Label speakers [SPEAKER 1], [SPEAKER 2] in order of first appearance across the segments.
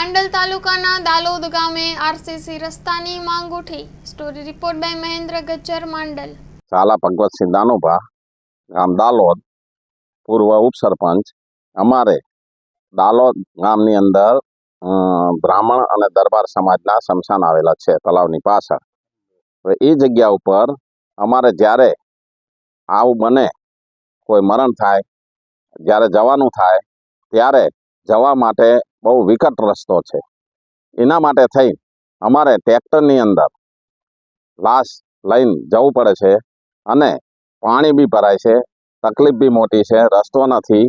[SPEAKER 1] માંડલ તાલુકાના દાલોદ ગામે આરસીસી રસ્તાની માંગ ઉઠી. Story report by Mahendra Gajjar Mandal.
[SPEAKER 2] Zala Bhagwatsinh Danobha, ગામ દાલોદ, પૂર્વ ઉપસરપંચ અમારે દાલોદ ગામની અંદર બ્રાહ્મણ અને દરબાર સમાજના સ્મશાન આવેલા છે, તલાવની પાછળ. હવે એ જગ્યા ઉપર અમારે જ્યારે આવું બને, કોઈ મરણ થાય, જ્યારે જવાનું થાય, ત્યારે જવા માટે બહુ વિકટ રસ્તો છે. એના માટે થઈ અમારે ટ્રેક્ટરની અંદર લાશ લઈને જવું પડે છે અને પાણી બી ભરાય છે તકલીફ બી મોટી છે રસ્તો નથી.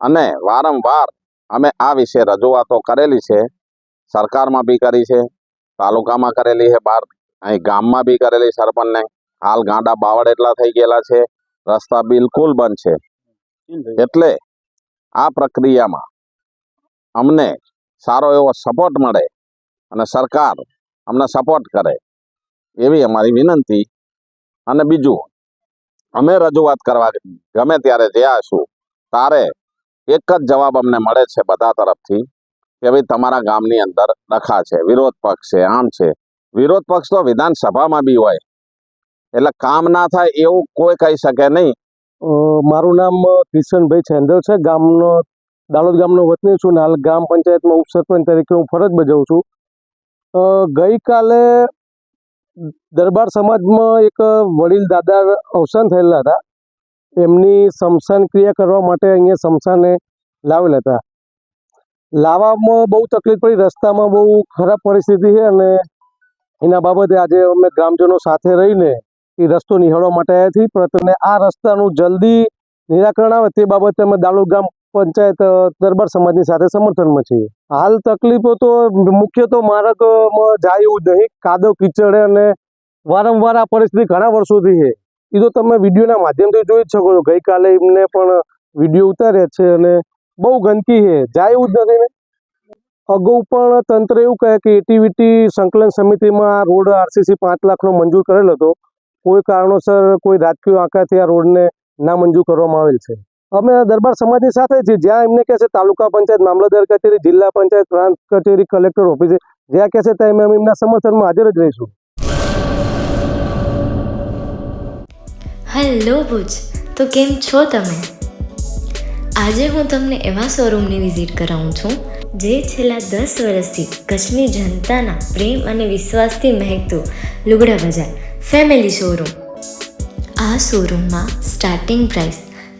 [SPEAKER 2] અને વારંવાર અમે આ વિશે રજૂઆતો કરેલી છે સરકારમાં બી કરી છે તાલુકામાં કરેલી છે બહાર અહીં ગામમાં બી કરેલી સરપંચને. હાલ ગાંડા બાવળ એટલા થઈ ગયેલા છે રસ્તા બિલકુલ બંધ છે. એટલે આ પ્રક્રિયામાં અમને સારો એવો સપોર્ટ મળે અને સરકાર અમને સપોર્ટ કરે, એવી અમારી વિનંતી. અને બીજું, અમે રજૂઆત કરવા ગમે ત્યારે છું તારે એક જ જવાબ અમને મળે છે બધા તરફથી, કે ભાઈ તમારા ગામની અંદર ડખા છે, વિરોધ પક્ષ છે, આમ છે. વિરોધ પક્ષ તો વિધાનસભામાં બી હોય, એટલે કામ ના થાય એવું કોઈ કહી શકે નહીં.
[SPEAKER 3] મારું નામ કિશનભાઈ છેન્દર છે, ગામનો દાલોદ ગામનો વતની છું ને હાલ ગ્રામ પંચાયતમાં ઉપસરપંચ તરીકે હું ફરજ બજાવું છું. ગઈકાલે દરબાર સમાજમાં એક વડીલ દાદા અવસાન થયેલા હતા. એમની શમશાન ક્રિયા કરવા માટે અહીંયા શમશાને લાવેલા હતા. લાવવામાં બહુ તકલીફ પડી, રસ્તામાં બહુ ખરાબ પરિસ્થિતિ છે અને એના બાબતે આજે અમે ગ્રામજનો સાથે રહીને એ રસ્તો નિહાળવા માટે આવ્યા છીએ. અને આ રસ્તાનું જલ્દી નિરાકરણ આવે તે બાબતે અમે દાલોદ ગામ પંચાયત દરબાર સમાજની સાથે સમર્થનમાં છીએ. હાલ તકલીફો તો, મુખ્ય તો માર્ગમાં જાય એવું નહીં. કાદવ કીચડ અને વારંવાર આ પરિસ્થિતિ ઘણા વર્ષોથી છે. એ તો તમે વિડીયોના માધ્યમથી જોઈ જ શકો છો. ગઈકાલે એમને પણ વીડિયો ઉતાર્યા છે અને બહુ ગંદકી છે. જાય એવું જ નથી ને. અગાઉ પણ તંત્ર એવું કહે કે એટીવીટી સંકલન સમિતિમાં આ રોડ આરસીસી પાંચ લાખનો મંજૂર કરેલો હતો. કોઈ કારણોસર કોઈ રાજકીય આંકાથી આ રોડને ના મંજૂર કરવામાં આવેલ છે. અમે દરબાર સમાજની સાથે છીએ. જ્યાં એમને કહે છે, તાલુકા પંચાયત મામલતદાર કચેરી, જિલ્લા પંચાયત પ્રાંત કચેરી, કલેક્ટર ઓફિસે જ્યાં કહે છે, ત્યાં અમે એમના સમર્થનમાં હાજર જ રહીશું.
[SPEAKER 4] હેલો ભુજ, તો કેમ છો તમે? આજે હું તમને એવા શોરૂમની વિઝિટ કરાવું છું, જે છેલ્લા દસ વર્ષથી કચ્છની જનતાના પ્રેમ અને વિશ્વાસથી મહેકતું લુગડા બજાર, ફેમિલી શોરૂમ. આ શોરૂમમાં સ્ટાર્ટિંગ પ્રાઇસ